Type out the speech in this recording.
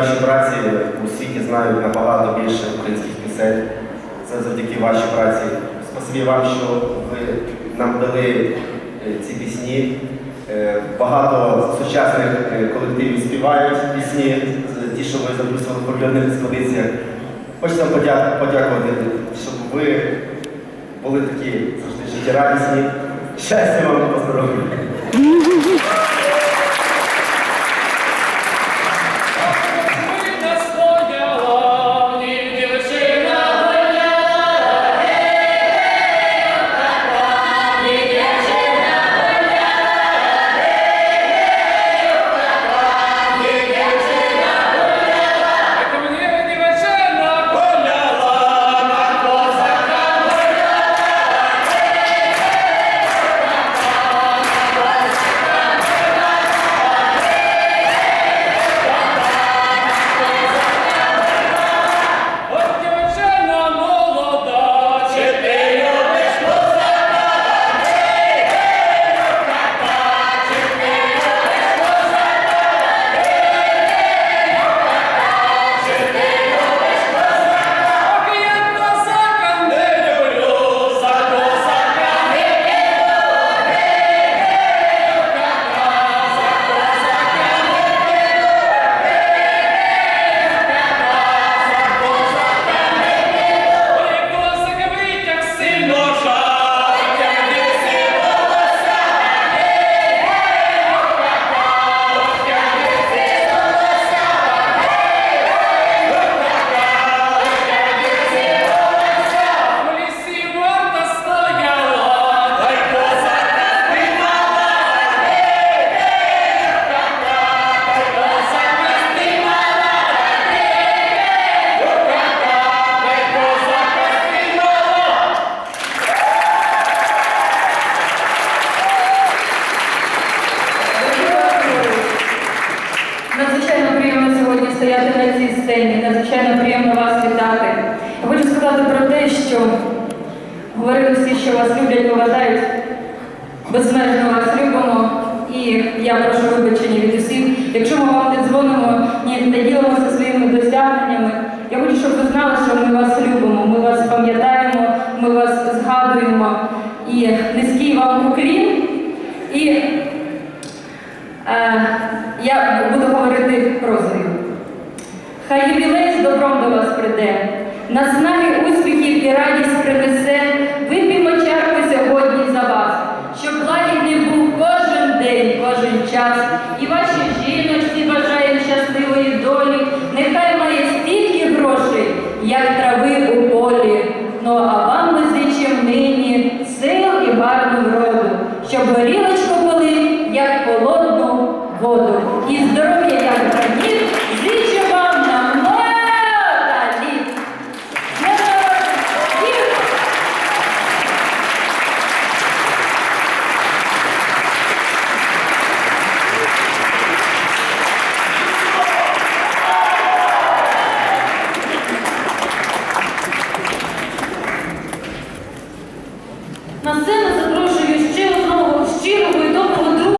вашій праці у світі знають набагато більше українських пісень. Це завдяки вашій праці. Спасибі вам, що ви нам дали е, ці пісні. Е, Багато сучасних е, колективів співають пісні, ті, що ви записували в фольклорних експедиціях. Хочеться вам подякувати, щоб ви були такі завжди життєрадісні. Щастя вам та стояти на цій сцені, надзвичайно приємно вас вітати. Я хочу сказати про те, що говорили всі, що вас люблять, поважають, безмежно вас любимо. І я прошу вибачення від усіх. Якщо ми вам не дзвонимо, ні, не ділимося своїми досягненнями, я хочу, щоб ви знали, що ми вас любимо, ми вас пам'ятаємо, ми вас згадуємо. І низький вам уклін. І Е, я буду говорити про прозою. Хай юбілей з добром до вас прийде, наснаги успіхів і радість принесе. Вип'ємо чарку сьогодні за вас, щоб лагідний був кожен день, кожен час. І вашій жіночці бажаємо щасливої долі. Нехай має стільки грошей, як трави у полі. Ну а